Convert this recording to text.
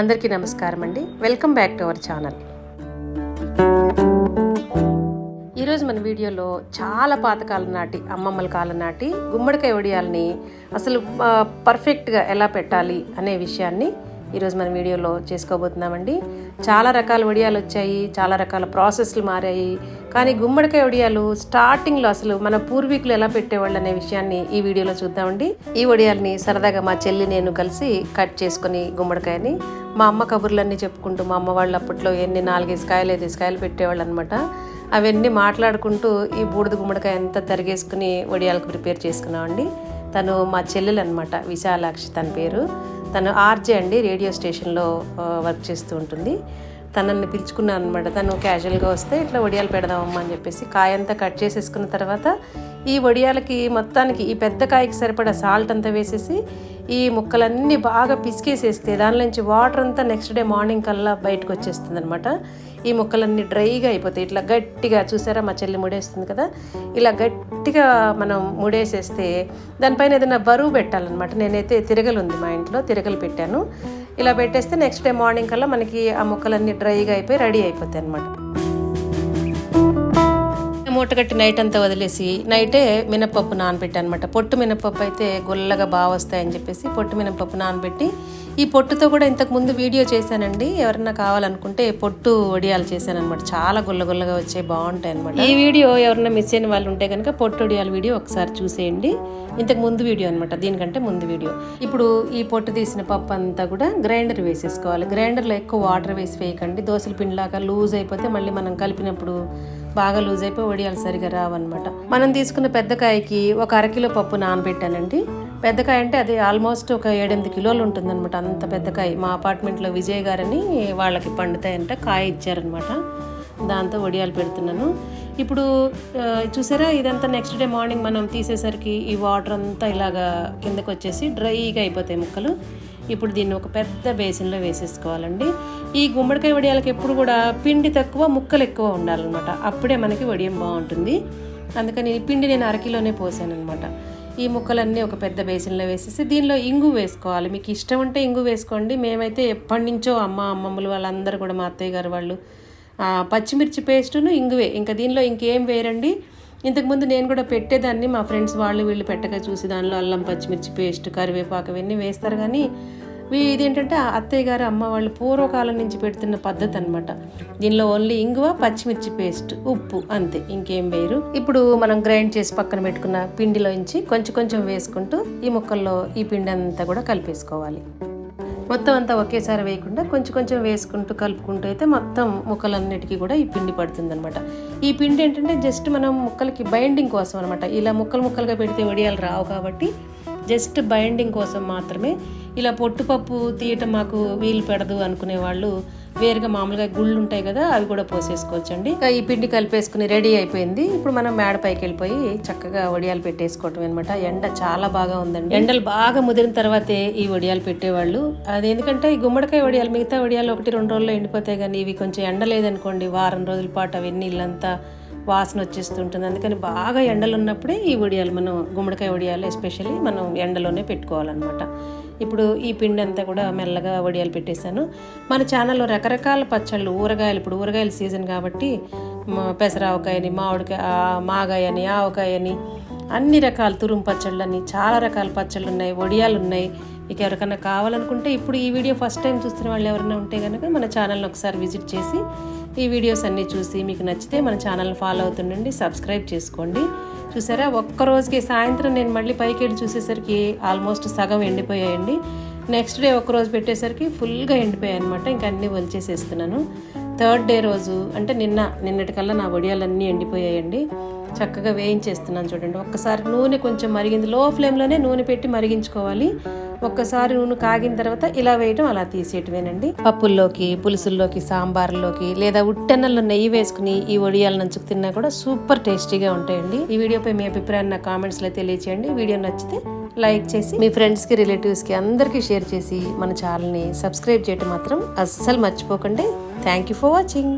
అందరికీ నమస్కారం అండి. Welcome back to our channel. ఈరోజు మన వీడియోలో చాలా పాతకాలం నాటి అమ్మమ్మల కాలం నాటి గుమ్మడికాయ వడియాలని అసలు పర్ఫెక్ట్గా ఎలా పెట్టాలి అనే విషయాన్ని ఈరోజు మన వీడియోలో చేసుకోబోతున్నామండి. చాలా రకాల వడియాలు వచ్చాయి చాలా రకాల ప్రాసెస్లు మారాయి. కానీ గుమ్మడికాయ వడియాలు స్టార్టింగ్లో అసలు మన పూర్వీకులు ఎలా పెట్టేవాళ్ళు అనే విషయాన్ని ఈ వీడియోలో చూద్దామండి. ఈ వడియాల్ని సరదాగా మా చెల్లి నేను కలిసి కట్ చేసుకుని గుమ్మడికాయని మా అమ్మ కబుర్లన్నీ చెప్పుకుంటూ మా అమ్మ వాళ్ళు అప్పట్లో ఎన్ని నాలుగైదు కాయలు ఐదు కాయలు పెట్టేవాళ్ళు అనమాట అవన్నీ మాట్లాడుకుంటూ ఈ బూడిద గుమ్మడికాయ అంతా తరిగేసుకుని వడియాలకు ప్రిపేర్ చేసుకున్నామండి. తను మా చెల్లెలు అనమాట విశాలాక్షి తన పేరు. తను ఆర్జే అండి రేడియో స్టేషన్లో వర్క్ చేస్తూ ఉంటుంది. తనని పిలుచుకున్నాను అనమాట తను క్యాజువల్గా వస్తే ఇట్లా వడియాలు పెడదామమ్మా అని చెప్పేసి కాయ అంతా కట్ చేసేసుకున్న తర్వాత ఈ వడియాలకి మొత్తానికి ఈ పెద్ద కాయకి సరిపడా సాల్ట్ అంతా వేసేసి ఈ ముక్కలన్నీ బాగా పిసికేసేస్తే దానిలోంచి వాటర్ అంతా నెక్స్ట్ డే మార్నింగ్ కల్లా బయటకు వచ్చేస్తుంది అనమాట ఈ ముక్కలన్నీ డ్రైగా అయిపోతాయి. ఇట్లా గట్టిగా చూసారా? మా చెల్లి ముడేస్తుంది కదా? ఇలా గట్టిగా మనం ముడేసేస్తే దానిపైన ఏదైనా బరువు పెట్టాలన్నమాట. నేనైతే తిరగలు ఉంది మా ఇంట్లో తిరగలు పెట్టాను. ఇలా పెట్టేస్తే నెక్స్ట్ డే మార్నింగ్ కల్లా మనకి ఆ ముక్కలన్నీ డ్రైగా అయిపోయి రెడీ అయిపోతాయి అనమాట మూటగట్టి నైట్ అంతా వదిలేసి నైటే మినపప్పు నానబెట్టాను అనమాట పొట్టు మినపప్పు అయితే గుల్లగా బాగా వస్తాయని చెప్పేసి పొట్టు మినపప్పు నానబెట్టి ఈ పొట్టుతో కూడా ఇంతకు ముందు వీడియో చేశానండి. ఎవరన్నా కావాలనుకుంటే పొట్టు వడియాలు చేశాను అనమాట చాలా గుల్ల గుల్లగా వచ్చే బాగుంటాయి అనమాట ఈ వీడియో ఎవరన్నా మిస్ అయిన వాళ్ళు ఉంటే కనుక పొట్టు వడియాల వీడియో ఒకసారి చూసేయండి. ఇంతకు ముందు వీడియో అనమాట దీనికంటే ముందు వీడియో ఇప్పుడు ఈ పొట్టు తీసిన పప్పు అంతా కూడా గ్రైండర్ వేసేసుకోవాలి. గ్రైండర్లో ఎక్కువ వాటర్ వేసి వేయకండి. దోశల పిండిలాగా లూజ్ అయిపోతే మళ్ళీ మనం కలిపినప్పుడు బాగా లూజ్ అయిపోయి వడియాలు సరిగా రావన్నమాట. మనం తీసుకున్న పెద్ద కాయకి ఒక అరకిలో పప్పు నానబెట్టానండి. పెద్ద కాయ అంటే అది ఆల్మోస్ట్ ఒక ఏడెనిమిది కిలోలు ఉంటుందన్నమాట. అంత పెద్ద కాయ. మా అపార్ట్మెంట్లో విజయ్ గారని వాళ్ళకి పండుతాయంట కాయ ఇచ్చారనమాట దాంతో వడియాలు పెడుతున్నాను. ఇప్పుడు చూసారా? ఇదంతా నెక్స్ట్ డే మార్నింగ్ మనం తీసేసరికి ఈ వాటర్ అంతా ఇలాగా కిందకు వచ్చేసి డ్రైగా అయిపోతాయి ముక్కలు. ఇప్పుడు దీన్ని ఒక పెద్ద బేసిన్లో వేసేసుకోవాలండి. ఈ గుమ్మడికాయ వడియాలకి ఎప్పుడు కూడా పిండి తక్కువ ముక్కలు ఎక్కువ ఉండాలన్నమాట. అప్పుడే మనకి వడియం బాగుంటుంది. అందుకని పిండి నేను అరకిలోనే పోసాను అనమాట ఈ ముక్కలన్నీ ఒక పెద్ద బేసిన్లో వేసేసి దీనిలో ఇంగు వేసుకోవాలి. మీకు ఇష్టం ఉంటే ఇంగు వేసుకోండి. మేమైతే ఎప్పటి నుంచో అమ్మ అమ్మమ్మలు వాళ్ళందరూ కూడా మా అత్తయ్య గారు వాళ్ళు పచ్చిమిర్చి పేస్టును ఇంగువే. ఇంకా దీనిలో ఇంకేం వేరండి ఇంతకుముందు నేను కూడా పెట్టేదాన్ని మా ఫ్రెండ్స్ వాళ్ళు వీళ్ళు పెట్టక చూసి దానిలో అల్లం పచ్చిమిర్చి పేస్ట్ కరివేపాకు ఇవన్నీ వేస్తారు. కానీ ఇదేంటంటే అత్తయ్య గారు అమ్మ వాళ్ళు పూర్వకాలం నుంచి పెడుతున్న పద్ధతి అనమాట దీనిలో ఓన్లీ ఇంగువ పచ్చిమిర్చి పేస్ట్ ఉప్పు అంతే ఇంకేం వేయరు. ఇప్పుడు మనం గ్రైండ్ చేసి పక్కన పెట్టుకున్న పిండిలోంచి కొంచెం కొంచెం వేసుకుంటూ ఈ ముక్కల్లో ఈ పిండి అంతా కూడా కలిపేసుకోవాలి. మొత్తం అంతా ఒకేసారి వేయకుండా కొంచెం కొంచెం వేసుకుంటూ కలుపుకుంటూ అయితే మొత్తం ముక్కలన్నిటికీ కూడా ఈ పిండి పడుతుంది అనమాట ఈ పిండి ఏంటంటే జస్ట్ మనం ముక్కలకి బైండింగ్ కోసం అనమాట ఇలా ముక్కలు ముక్కలుగా పెడితే వడియాలు రావు కాబట్టి జస్ట్ బైండింగ్ కోసం మాత్రమే ఇలా పొట్టుపప్పు తీయటం మాకు వీలు పెడదు అనుకునే వాళ్ళు వేరుగా మామూలుగా గుళ్ళు ఉంటాయి కదా అవి కూడా పోసేసుకోవచ్చండి. ఇంకా ఈ పిండి కలిపేసుకుని రెడీ అయిపోయింది. ఇప్పుడు మనం మేడ పైకి వెళ్ళిపోయి చక్కగా వడియాలు పెట్టేసుకోవటం అనమాట ఎండ చాలా బాగా ఉందండి. ఎండలు బాగా ముదిరిన తర్వాతే ఈ వడియాలు పెట్టేవాళ్ళు. అది ఎందుకంటే ఈ గుమ్మడికాయ వడియాలు మిగతా వడియాలు ఒకటి రెండు రోజుల్లో ఎండిపోతాయి కానీ ఇవి కొంచెం ఎండ లేదనుకోండి వారం రోజుల పాటు అవన్నీ ఇల్లంతా వాసన వచ్చేస్తుంటుంది. అందుకని బాగా ఎండలు ఉన్నప్పుడే ఈ వడియాలు మనం గుమ్మడికాయ వడియాలు ఎస్పెషల్లీ మనం ఎండలోనే పెట్టుకోవాలన్నమాట. ఇప్పుడు ఈ పిండి అంతా కూడా మెల్లగా వడియాలు పెట్టేశాను. మన ఛానల్లో రకరకాల పచ్చళ్ళు ఊరగాయలు ఇప్పుడు ఊరగాయల సీజన్ కాబట్టి పెసరావకాయని మామిడికాయ మాగాయని ఆవకాయని అన్ని రకాల తురుము పచ్చళ్ళని చాలా రకాల పచ్చళ్ళు ఉన్నాయి వడియాలు ఉన్నాయి ఇక ఎవరికైనా కావాలనుకుంటే ఇప్పుడు ఈ వీడియో ఫస్ట్ టైం చూస్తున్న వాళ్ళు ఎవరైనా ఉంటే కనుక మన ఛానల్ని ఒకసారి విజిట్ చేసి ఈ వీడియోస్ అన్నీ చూసి మీకు నచ్చితే మన ఛానల్ని ఫాలో అవుతుండండి సబ్స్క్రైబ్ చేసుకోండి. చూసారా? ఒక్క రోజుకి సాయంత్రం నేను మళ్ళీ పైకి వెళ్ళి చూసేసరికి ఆల్మోస్ట్ సగం ఎండిపోయాయండి. నెక్స్ట్ డే ఒక రోజు పెట్టేసరికి ఫుల్గా ఎండిపోయాయి అనమాట ఇంకా అన్నీ వలిచేసేస్తున్నాను. థర్డ్ డే రోజు అంటే నిన్న నిన్నటికల్లా నా వడియాలన్నీ ఎండిపోయాయండి. చక్కగా వేయించేస్తున్నాను చూడండి. ఒక్కసారి నూనె కొంచెం మరిగింది. లో ఫ్లేమ్లోనే నూనె పెట్టి మరిగించుకోవాలి. ఒక్కసారి నూనె కాగిన తర్వాత ఇలా వేయటం అలా తీసేయటమేనండి. పప్పుల్లోకి పులుసుల్లోకి సాంబార్లోకి లేదా ఉట్టెన్నల్లో నెయ్యి వేసుకుని ఈ వడియాలు నంచుకు తిన్నా కూడా సూపర్ టేస్టీగా ఉంటాయండి. ఈ వీడియోపై మీ అభిప్రాయాన్ని నా కామెంట్స్లో తెలియచేయండి. వీడియో నచ్చితే లైక్ చేసి మీ ఫ్రెండ్స్కి రిలేటివ్స్కి అందరికీ షేర్ చేసి మన ఛానల్ని సబ్స్క్రైబ్ చేయటం మాత్రం అస్సలు మర్చిపోకండి. Thank you for watching.